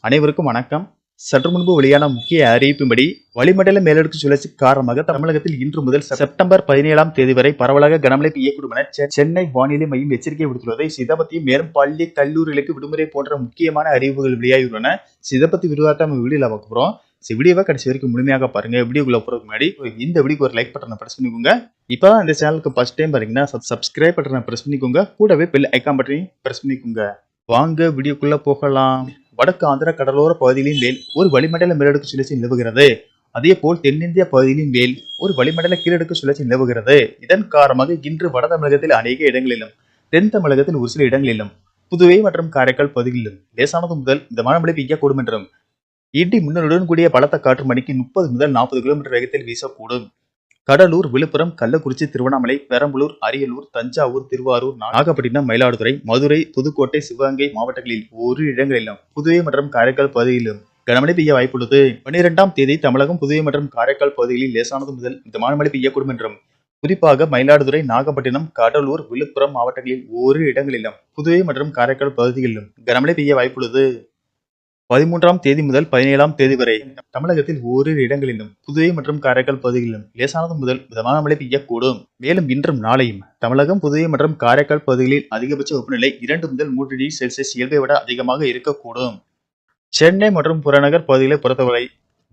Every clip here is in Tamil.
அனைவருக்கும் வணக்கம். சற்று முன்பு வெளியான முக்கிய அறிவிப்பின்படி வளிமண்டல மேலடுக்கு சுழற்சி காரணமாக தமிழகத்தில் இன்று முதல் செப்டம்பர் பதினேழாம் தேதி வரை பரவலாக கனமழை பெய்யக்கூடும் என செ- சென்னை வானிலை மையம் எச்சரிக்கை விடுத்துள்ளதை இதை பற்றியும் மேலும் பள்ளி கல்லூரிகளுக்கு விடுமுறை போன்ற முக்கியமான அறிவிப்புகள் வெளியாகியுள்ளன. இதை பற்றி விரிவாக நம்ம வீடியோல பார்க்க போறோம். வீடியோவை கடைசி வரைக்கும் முழுமையாக பாருங்க. வீடியோக்குள்ள போறதுக்கு முன்னாடி இந்த வீடியோக்கு ஒரு லைக் பட்டனை பிரஸ் பண்ணிக்கோங்க. இப்போ இந்த சேனலுக்கு ஃபர்ஸ்ட் டைம் பாருங்கன்னா சப்ஸ்கிரைப் பட்டனை பிரஸ் பண்ணிக்கோங்க. கூடவே பெல் ஐக்கான் பட்டனையும் பிரஸ் பண்ணிக்கோங்க. வாங்க வீடியோக்குள்ள போகலாம். வடக்கு ஆந்திர கடலோர பகுதிகளின் மேல் ஒரு வளிமண்டல மேலடுக்கு சுழற்சி நிலவுகிறது. அதே போல் தென்னிந்திய பகுதிகளின் மேல் ஒரு வளிமண்டல கீழடுக்கு சுழற்சி நிலவுகிறது. இதன் காரணமாக இன்று வட தமிழகத்தில் அநேக இடங்களிலும் தென் தமிழகத்தில் ஒரு சில இடங்களிலும் புதுவை மற்றும் காரைக்கால் பகுதிகளிலும் லேசானது முதல் இந்த மழை பெய்யக்கூடும் என்றும் இடி மின்னலுடன் கூடிய பலத்த காற்று மணிக்கு முப்பது முதல் நாற்பது கிலோமீட்டர் வேகத்தில் வீசக்கூடும். கடலூர் விழுப்புரம் கள்ளக்குறிச்சி திருவண்ணாமலை பெரம்பலூர் அரியலூர் தஞ்சாவூர் திருவாரூர் நாகப்பட்டினம் மயிலாடுதுறை மதுரை புதுக்கோட்டை சிவகங்கை மாவட்டங்களில் ஒரு இடங்களிலும் புதுவை மற்றும் காரைக்கால் பகுதியிலும் கனமழை பெய்ய வாய்ப்புள்ளது பனிரெண்டாம் தேதி தமிழகம் புதுவை மற்றும் காரைக்கால் பகுதிகளில் லேசானது முதல் மிதமான மழை பெய்யக்கூடும் என்றும் குறிப்பாக மயிலாடுதுறை நாகப்பட்டினம் கடலூர் விழுப்புரம் மாவட்டங்களில் ஒரு இடங்களிலும் புதுவை மற்றும் காரைக்கால் பகுதிகளிலும் கனமழை பெய்ய வாய்ப்புள்ளது பதிமூன்றாம் தேதி முதல் பதினேழாம் தேதி வரை தமிழகத்தில் ஓரிரு இடங்களிலும் புதுவை மற்றும் காரைக்கால் பகுதிகளிலும் லேசானது முதல் மிதமான மழை பெய்யக்கூடும். மேலும் இன்றும் நாளையும் தமிழகம் புதுவை மற்றும் காரைக்கால் பகுதிகளில் அதிகபட்ச வெப்பநிலை இரண்டு முதல் மூன்று டிகிரி செல்சியஸ் இயல்பை விட அதிகமாக இருக்கக்கூடும். சென்னை மற்றும் புறநகர் பகுதிகளை பொறுத்தவரை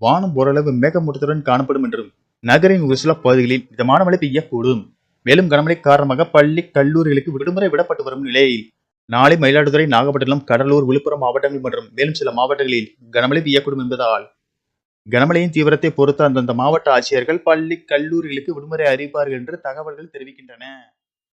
வானம் ஓரளவு மேகமூட்டத்துடன் காணப்படும் என்றும் நகரின் ஒரு சில பகுதிகளில் மிதமான மழை பெய்யக்கூடும். மேலும் கனமழை காரணமாக பள்ளி கல்லூரிகளுக்கு விடுமுறை விடப்பட்டு வரும் நிலையில் நாளை மயிலாடுதுறை நாகப்பட்டினம் கடலூர் விழுப்புரம் மாவட்டங்கள் மற்றும் மேலும் சில மாவட்டங்களில் கனமழை பெய்யக்கூடும் என்பதால் கனமழையின் தீவிரத்தை பொறுத்து அந்தந்த மாவட்ட ஆட்சியர்கள் பள்ளி கல்லூரிகளுக்கு விடுமுறை அறிவிப்பார்கள் என்று தகவல்கள் தெரிவிக்கின்றன.